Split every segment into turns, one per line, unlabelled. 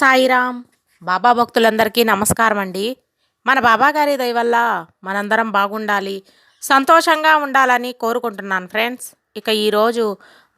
సాయిరామ్. బాబా భక్తులందరికీ నమస్కారం అండి మన బాబా గారి వల్ల మనందరం బాగుండాలి సంతోషంగా ఉండాలని కోరుకుంటున్నాను ఫ్రెండ్స్. ఇక ఈరోజు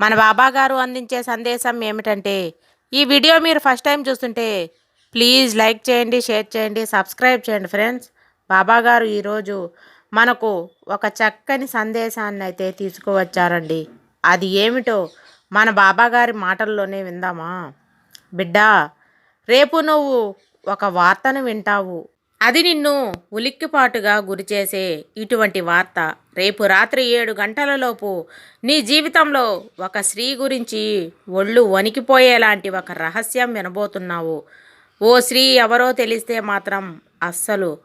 మన బాబాగారు అందించే సందేశం ఏమిటంటే ఈ వీడియో మీరు ఫస్ట్ టైం చూస్తుంటే ప్లీజ్ లైక్ చేయండి షేర్ చేయండి సబ్స్క్రైబ్ చేయండి ఫ్రెండ్స్. బాబాగారు ఈరోజు మనకు ఒక చక్కని సందేశాన్ని అయితే తీసుకువచ్చారండి. అది ఏమిటో మన బాబా గారి మాటల్లోనే విందామా? బిడ్డా రేపు నువ్వు ఒక వార్తను వింటావు. అది నిన్ను ఉలిక్కిపాటుగా గురిచేసే ఇటువంటి వార్త. రేపు రాత్రి ఏడు గంటలలోపు నీ జీవితంలో ఒక స్త్రీ గురించి ఒళ్ళు వణికిపోయేలాంటి ఒక రహస్యం వినబోతున్నావు. ఓ స్త్రీ ఎవరో తెలిస్తే మాత్రం అస్సలు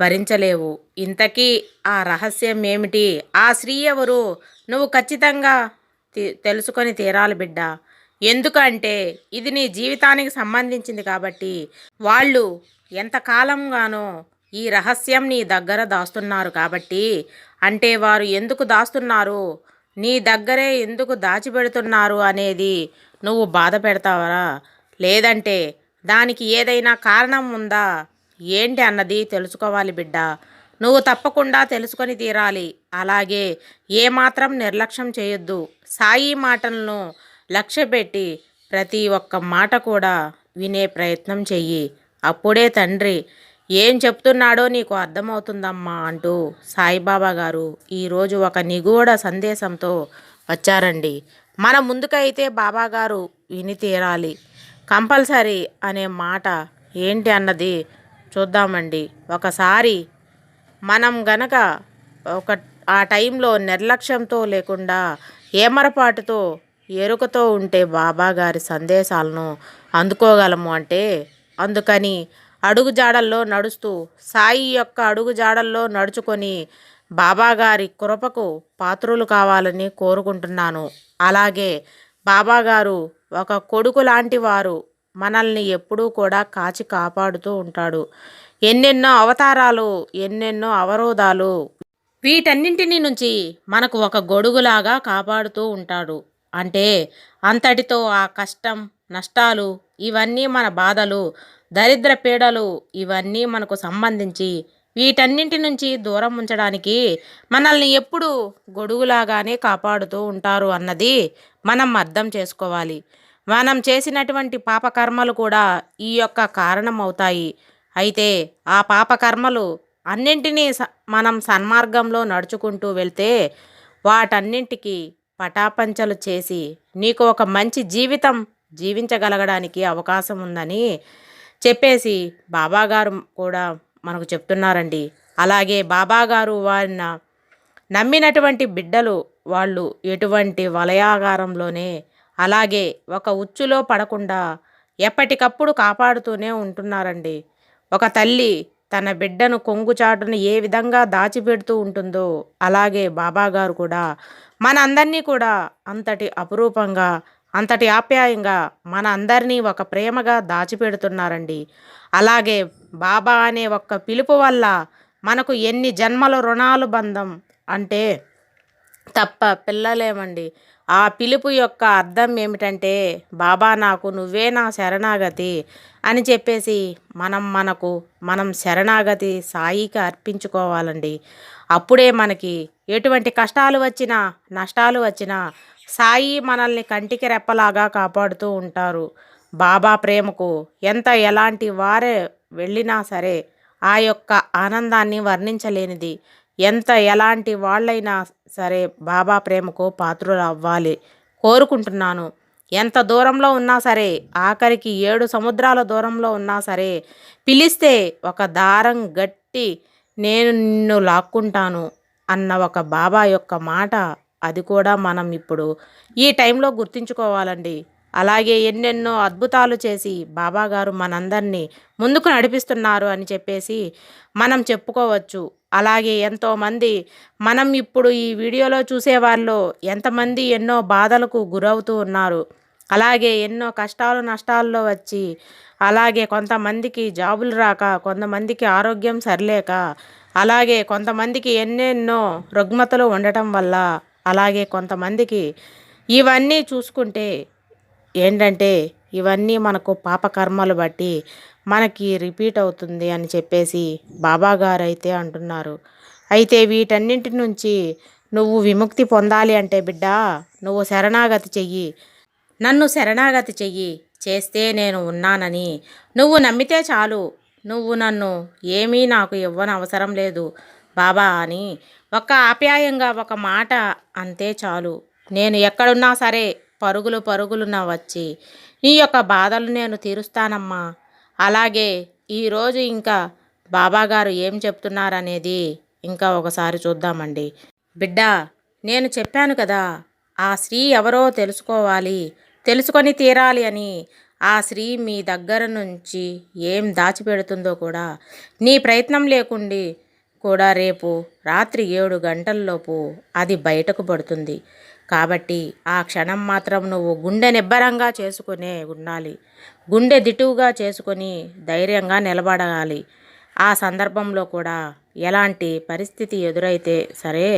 భరించలేవు. ఇంతకీ ఆ రహస్యం ఏమిటి? ఆ స్త్రీ ఎవరు? నువ్వు ఖచ్చితంగా తెలుసుకొని తీరాలి బిడ్డ. ఎందుకంటే ఇది నీ జీవితానికి సంబంధించింది కాబట్టి వాళ్ళు ఎంతకాలంగానో ఈ రహస్యం నీ దగ్గర దాస్తున్నారు కాబట్టి అంటే వారు ఎందుకు దాస్తున్నారు? నీ దగ్గరే ఎందుకు దాచిపెడుతున్నారు అనేది నువ్వు బాధ పెడతావరా? లేదంటే దానికి ఏదైనా కారణం ఉందా? ఏంటి అన్నది తెలుసుకోవాలి బిడ్డ. నువ్వు తప్పకుండా తెలుసుకొని తీరాలి. అలాగే ఏమాత్రం నిర్లక్ష్యం చేయొద్దు. సాయి మాటలను లక్ష్యపెట్టి ప్రతి ఒక్క మాట కూడా వినే ప్రయత్నం చెయ్యి. అప్పుడే తండ్రి ఏం చెప్తున్నాడో నీకు అర్థమవుతుందమ్మా అంటూ సాయిబాబా గారు ఈరోజు ఒక నిగూఢ సందేశంతో వచ్చారండి. మన ముందుకైతే బాబాగారు విని తీరాలి. కంపల్సరీ అనే మాట ఏంటి అన్నది చూద్దామండి. ఒకసారి మనం గనక ఒక ఆ టైంలో నిర్లక్ష్యంతో లేకుండా ఏమరపాటుతో ఎరుకతో ఉంటే బాబా గారి సందేశాలను అందుకోగలము అంటే అందుకని అడుగుజాడల్లో నడుస్తూ సాయి యొక్క అడుగుజాడల్లో నడుచుకొని బాబా గారి కృపకు పాత్రులు కావాలని కోరుకుంటున్నాను. అలాగే బాబాగారు ఒక కొడుకు లాంటి వారు మనల్ని ఎప్పుడూ కూడా కాచి కాపాడుతూ ఉంటాడు. ఎన్నెన్నో అవతారాలు ఎన్నెన్నో అవరోధాలు వీటన్నింటినీ నుంచి మనకు ఒక గొడుగులాగా కాపాడుతూ ఉంటాడు. అంటే అంతటితో ఆ కష్టం నష్టాలు ఇవన్నీ మన బాధలు దరిద్ర పీడలు ఇవన్నీ మనకు సంబంధించి వీటన్నింటి నుంచి దూరం ఉంచడానికి మనల్ని ఎప్పుడు గొడుగులాగానే కాపాడుతూ ఉంటారు అన్నది మనం అర్థం చేసుకోవాలి. మనం చేసినటువంటి పాపకర్మలు కూడా ఈ యొక్క కారణం అవుతాయి అయితే ఆ పాపకర్మలు అన్నింటినీ స- మనం సన్మార్గంలో నడుచుకుంటూ వెళ్తే వాటన్నింటికి పటాపంచలు చేసి నీకు ఒక మంచి జీవితం జీవించగలగడానికి అవకాశం ఉందని చెప్పేసి బాబాగారు కూడా మనకు చెప్తున్నారండి. అలాగే బాబాగారు వారిన నమ్మినటువంటి బిడ్డలు వాళ్ళు ఎటువంటి వలయాగారంలోనే అలాగే ఒక ఉచ్చులో పడకుండా ఎప్పటికప్పుడు కాపాడుతూనే ఉంటున్నారండి. ఒక తల్లి తన బిడ్డను కొంగుచాటును ఏ విధంగా దాచిపెడుతూ ఉంటుందో అలాగే బాబాగారు కూడా మనందరినీ కూడా అంతటి అపురూపంగా అంతటి ఆప్యాయంగా మన అందరినీ ఒక ప్రేమగా దాచిపెడుతున్నారండి. అలాగే బాబా అనే ఒక్క పిలుపు వల్ల మనకు ఎన్ని జన్మల రుణాలు బంధం అంటే తప్ప పిల్లలేమండి. ఆ పిలుపు యొక్క అర్థం ఏమిటంటే బాబా నాకు నువ్వే నా శరణాగతి అని చెప్పేసి మనం మనకు మనం శరణాగతి సాయికి అర్పించుకోవాలండి. అప్పుడే మనకి ఎటువంటి కష్టాలు వచ్చినా నష్టాలు వచ్చినా సాయి మనల్ని కంటికి రెప్పలాగా కాపాడుతూ ఉంటారు. బాబా ప్రేమకు ఎంత ఎలాంటి వారే వెళ్ళినా సరే ఆ యొక్క ఆనందాన్ని వర్ణించలేనిది. ఎంత ఎలాంటి వాళ్ళైనా సరే బాబా ప్రేమకు పాత్రులు అవ్వాలి కోరుకుంటున్నాను. ఎంత దూరంలో ఉన్నా సరే ఆఖరికి ఏడు సముద్రాల దూరంలో ఉన్నా సరే పిలిస్తే ఒక దారం గట్టి నేను నిన్ను లాక్కుంటాను అన్న ఒక బాబా యొక్క మాట అది కూడా మనం ఇప్పుడు ఈ టైంలో గుర్తుంచుకోవాలండి. అలాగే ఎన్నెన్నో అద్భుతాలు చేసి బాబాగారు మనందరినీ ముందుకు నడిపిస్తున్నారు అని చెప్పేసి మనం చెప్పుకోవచ్చు. అలాగే ఎంతోమంది మనం ఇప్పుడు ఈ వీడియోలో చూసేవాళ్ళు ఎంతమంది ఎన్నో బాధలకు గురవుతూ ఉన్నారు. అలాగే ఎన్నో కష్టాలు నష్టాల్లో వచ్చి అలాగే కొంతమందికి జాబులు రాక కొంతమందికి ఆరోగ్యం సరిలేక అలాగే కొంతమందికి ఎన్నెన్నో రుగ్మతలు ఉండటం వల్ల అలాగే కొంతమందికి ఇవన్నీ చూసుకుంటే ఏంటంటే ఇవన్నీ మనకు పాపకర్మలు బట్టి మనకి రిపీట్ అవుతుంది అని చెప్పేసి బాబాగారు అయితే అంటున్నారు. అయితే వీటన్నింటి నుంచి నువ్వు విముక్తి పొందాలి అంటే బిడ్డ నువ్వు శరణాగతి చెయ్యి. నన్ను శరణాగతి చెయ్యి. చేస్తే నేను ఉన్నానని. నువ్వు నమ్మితే చాలు. నువ్వు నన్ను ఏమీ నాకు ఇవ్వని అవసరం లేదు బాబా అని ఒక ఆప్యాయంగా ఒక మాట అంతే చాలు. నేను ఎక్కడున్నా సరే పరుగులు పరుగులున వచ్చి నీ యొక్క బాధలు నేను తీరుస్తానమ్మా. అలాగే ఈరోజు ఇంకా బాబాగారు ఏం చెప్తున్నారనేది ఇంకా ఒకసారి చూద్దామండి. బిడ్డ నేను చెప్పాను కదా ఆ స్త్రీ ఎవరో తెలుసుకోవాలి తెలుసుకొని తీరాలి అని. ఆ స్త్రీ మీ దగ్గర నుంచి ఏం దాచిపెడుతుందో కూడా నీ ప్రయత్నం లేకుండి కూడా రేపు రాత్రి ఏడు గంటల్లోపు అది బయటకు పడుతుంది. కాబట్టి ఆ క్షణం మాత్రం నువ్వు గుండె నిబ్బరంగా చేసుకునే ఉండాలి. గుండె దిటువుగా చేసుకొని ధైర్యంగా నిలబడాలి. ఆ సందర్భంలో కూడా ఎలాంటి పరిస్థితి ఎదురైతే సరే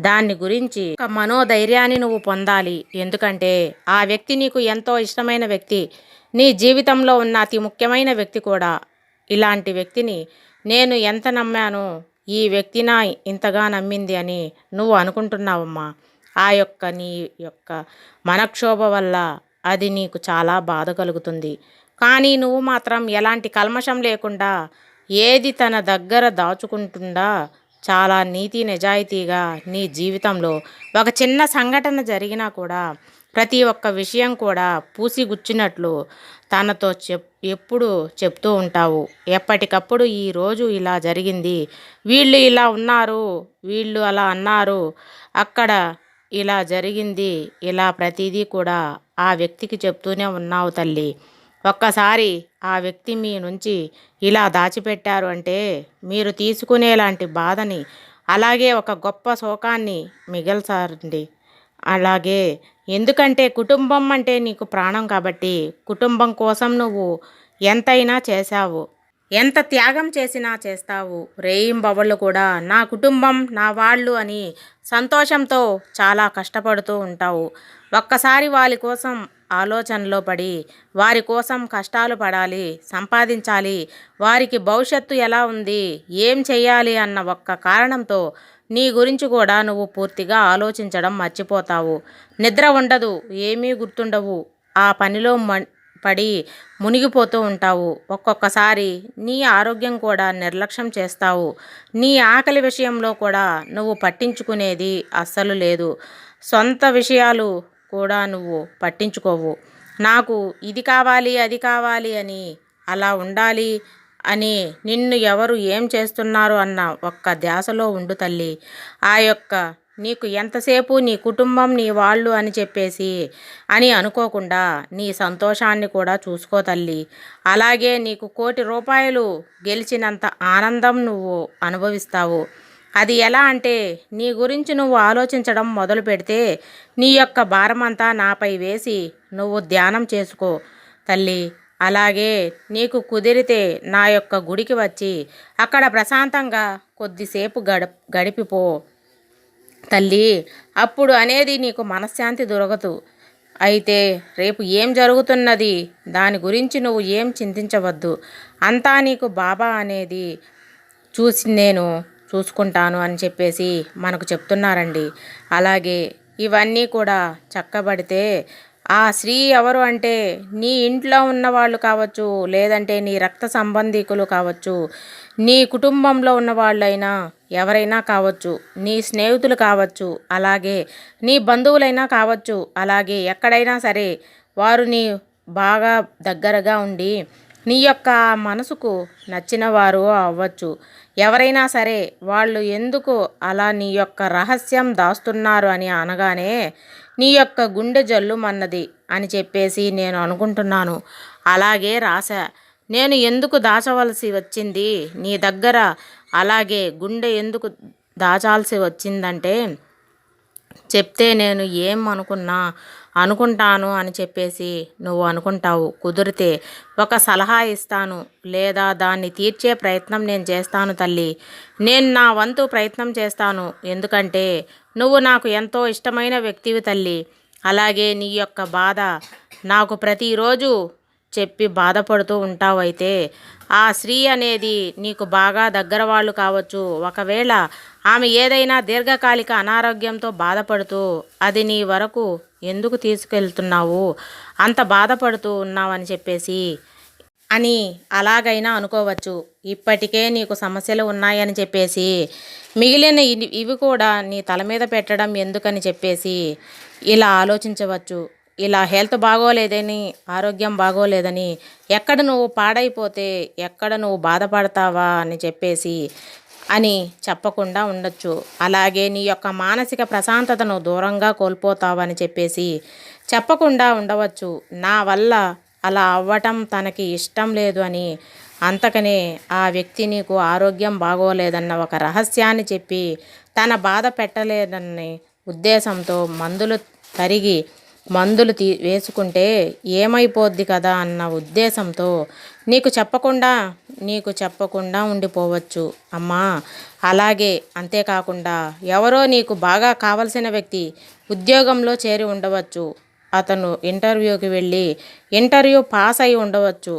దాన్ని గురించి ఒక మనోధైర్యాన్ని నువ్వు పొందాలి. ఎందుకంటే ఆ వ్యక్తి నీకు ఎంతో ఇష్టమైన వ్యక్తి. నీ జీవితంలో ఉన్న అతి ముఖ్యమైన వ్యక్తి కూడా. ఇలాంటి వ్యక్తిని నేను ఎంత నమ్మాను ఈ వ్యక్తి నా ఇంతగా నమ్మింది అని నువ్వు అనుకుంటున్నావమ్మా. ఆ యొక్క నీ యొక్క మనక్షోభ వల్ల అది నీకు చాలా బాధ కలుగుతుంది. కానీ నువ్వు మాత్రం ఎలాంటి కల్మషం లేకుండా ఏది తన దగ్గర దాచుకుంటుండా చాలా నీతి నిజాయితీగా నీ జీవితంలో ఒక చిన్న సంఘటన జరిగినా కూడా ప్రతి ఒక్క విషయం కూడా పూసిగుచ్చినట్లు తనతో చెప్ ఎప్పుడు చెప్తూ ఉంటావు. ఎప్పటికప్పుడు ఈరోజు ఇలా జరిగింది. వీళ్ళు ఇలా ఉన్నారు వీళ్ళు అలా అన్నారు. అక్కడ ఇలా జరిగింది ఇలా ప్రతిదీ కూడా ఆ వ్యక్తికి చెప్తూనే ఉన్నావు తల్లి. ఒక్కసారి ఆ వ్యక్తి మీ నుంచి ఇలా దాచిపెట్టారు అంటే మీరు తీసుకునేలాంటి బాధని అలాగే ఒక గొప్ప శోకాన్ని మిగల్చారండి అలాగే ఎందుకంటే కుటుంబం అంటే నీకు ప్రాణం కాబట్టి కుటుంబం కోసం నువ్వు ఎంతైనా చేశావు. ఎంత త్యాగం చేసినా చేస్తావు. రేయింబవళ్ళు కూడా నా కుటుంబం నా వాళ్ళు అని సంతోషంతో చాలా కష్టపడుతూ ఉంటావు. ఒక్కసారి వాళ్ళ కోసం ఆలోచనలో పడి వారి కోసం కష్టాలు పడాలి సంపాదించాలి వారికి భవిష్యత్తు ఎలా ఉంది ఏం చెయ్యాలి అన్న ఒక్క కారణంతో నీ గురించి కూడా నువ్వు పూర్తిగా ఆలోచించడం మర్చిపోతావు. నిద్ర ఉండదు ఏమీ గుర్తుండవు. ఆ పనిలో మ పడి మునిగిపోతూ ఉంటావు. ఒక్కొక్కసారి నీ ఆరోగ్యం కూడా నిర్లక్ష్యం చేస్తావు. నీ ఆకలి విషయంలో కూడా నువ్వు పట్టించుకునేది అస్సలు లేదు. సొంత విషయాలు కూడా నువ్వు పట్టించుకోవు. నాకు ఇది కావాలి అది కావాలి అని అలా ఉండాలి అని నిన్ను ఎవరు ఏం చేస్తున్నారు అన్న ఒక్క ధ్యాసలో ఉండు తల్లి. ఆ యొక్క నీకు ఎంతసేపు నీ కుటుంబం నీ వాళ్ళు అని చెప్పేసి అని అనుకోకుండా నీ సంతోషాన్ని కూడా చూసుకో తల్లి. అలాగే నీకు కోటి రూపాయలు గెలిచినంత ఆనందం నువ్వు అనుభవిస్తావు. అది ఎలా అంటే నీ గురించి నువ్వు ఆలోచించడం మొదలు పెడితే నీ యొక్క భారమంతా నాపై వేసి నువ్వు ధ్యానం చేసుకో తల్లి. అలాగే నీకు కుదిరితే నా యొక్క గుడికి వచ్చి అక్కడ ప్రశాంతంగా కొద్దిసేపు గడ గడిపిపో. తల్లి అప్పుడు అనేది నీకు మనశ్శాంతి దొరకదు. అయితే రేపు ఏం జరుగుతున్నది? దాని గురించి నువ్వు ఏం చింతించవద్దు. అంతా నీకు బాబా అనేది చూసి నేను చూసుకుంటాను అని చెప్పేసి మనకు చెప్తున్నారండి. అలాగే ఇవన్నీ కూడా చక్కబడితే ఆ స్త్రీ ఎవరు అంటే నీ ఇంట్లో ఉన్న వాళ్ళు కావచ్చు లేదంటే నీ రక్త సంబంధికులు కావచ్చు నీ కుటుంబంలో ఉన్న వాళ్ళైనా ఎవరైనా కావచ్చు నీ స్నేహితులు కావచ్చు అలాగే నీ బంధువులైనా కావచ్చు అలాగే ఎక్కడైనా సరే వారు నీ బాగా దగ్గరగా ఉండి నీ యొక్క మనసుకు నచ్చిన వారు అవ్వచ్చు. ఎవరైనా సరే వాళ్ళు ఎందుకు అలా నీ యొక్క రహస్యం దాస్తున్నారు అని అనగానే నీ యొక్క గుండె జల్లుమన్నది అని చెప్పేసి నేను అనుకుంటున్నాను. అలాగే రాశా. నేను ఎందుకు దాచవలసి వచ్చింది? నీ దగ్గర అలాగే గుండె ఎందుకు దాచాల్సి వచ్చిందంటే చెప్తే నేను ఏం అనుకున్నా? అనుకుంటాను అని చెప్పేసి నువ్వు అనుకుంటావు. కుదిరితే ఒక సలహా ఇస్తాను లేదా దాన్ని తీర్చే ప్రయత్నం నేను చేస్తాను తల్లి. నేను నా వంతు ప్రయత్నం చేస్తాను. ఎందుకంటే నువ్వు నాకు ఎంతో ఇష్టమైన వ్యక్తివి తల్లి. అలాగే నీ యొక్క బాధ నాకు ప్రతిరోజు చెప్పి బాధపడుతూ ఉంటావైతే ఆ స్త్రీ అనేది నీకు బాగా దగ్గర వాళ్ళు కావచ్చు. ఒకవేళ ఆమె ఏదైనా దీర్ఘకాలిక అనారోగ్యంతో బాధపడుతూ అది నీ వరకు ఎందుకు తీసుకెళ్తున్నావు? అంత బాధపడుతూ ఉన్నావని చెప్పేసి అని అలాగైనా అనుకోవచ్చు. ఇప్పటికే నీకు సమస్యలు ఉన్నాయని చెప్పేసి మిగిలిన ఇవి- ఇవి కూడా నీ తల మీద పెట్టడం ఎందుకని చెప్పేసి ఇలా ఆలోచించవచ్చు. ఇలా హెల్త్ బాగోలేదని ఆరోగ్యం బాగోలేదని ఎక్కడ నువ్వు పాడైపోతే ఎక్కడ నువ్వు బాధపడతావా అని చెప్పేసి అని చెప్పకుండా ఉండొచ్చు. అలాగే నీ యొక్క మానసిక ప్రశాంతతను దూరంగా కోల్పోతావని చెప్పేసి చెప్పకుండా ఉండవచ్చు. నా వల్ల అలా అవ్వటం తనకి ఇష్టం లేదు అని అంతకనే ఆ వ్యక్తి నీకు ఆరోగ్యం బాగోలేదన్న ఒక రహస్యాన్ని చెప్పి తన బాధ పెట్టలేదన్న ఉద్దేశంతో మందులు తరిగి మందులు తీ వేసుకుంటే ఏమైపోద్ది కదా అన్న ఉద్దేశంతో నీకు చెప్పకుండా నీకు చెప్పకుండా ఉండిపోవచ్చు అమ్మా. అలాగే అంతేకాకుండా ఎవరో నీకు బాగా కావలసిన వ్యక్తి ఉద్యోగంలో చేరి ఉండవచ్చు. అతను ఇంటర్వ్యూకి వెళ్ళి ఇంటర్వ్యూ పాస్ అయి ఉండవచ్చు.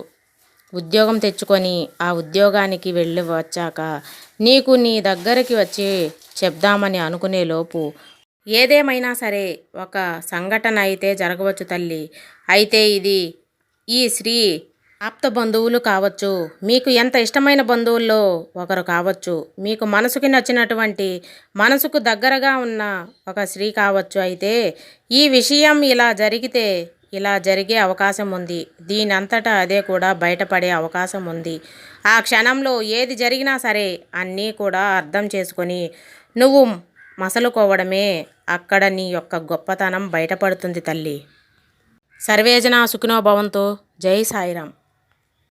ఉద్యోగం తెచ్చుకొని ఆ ఉద్యోగానికి వెళ్ళి వచ్చాక నీకు నీ దగ్గరికి వచ్చి చెప్దామని అనుకునే లోపు ఏదేమైనా సరే ఒక సంఘటన అయితే జరగవచ్చు తల్లి. అయితే ఇది ఈ స్త్రీ ఆప్త బంధువులు కావచ్చు మీకు ఎంత ఇష్టమైన బంధువుల్లో ఒకరు కావచ్చు మీకు మనసుకి నచ్చినటువంటి మనసుకు దగ్గరగా ఉన్న ఒక స్త్రీ కావచ్చు అయితే ఈ విషయం ఇలా జరిగితే ఇలా జరిగే అవకాశం ఉంది. దీని అంతటా అదే కూడా బయటపడే అవకాశం ఉంది. ఆ క్షణంలో ఏది జరిగినా సరే అన్నీ కూడా అర్థం చేసుకొని నువ్వు మసలుకోవడమే అక్కడ నీ యొక్క గొప్పతనం బయటపడుతుంది తల్లి. సర్వేజన సుఖినోభవంతో జై సాయిరాం.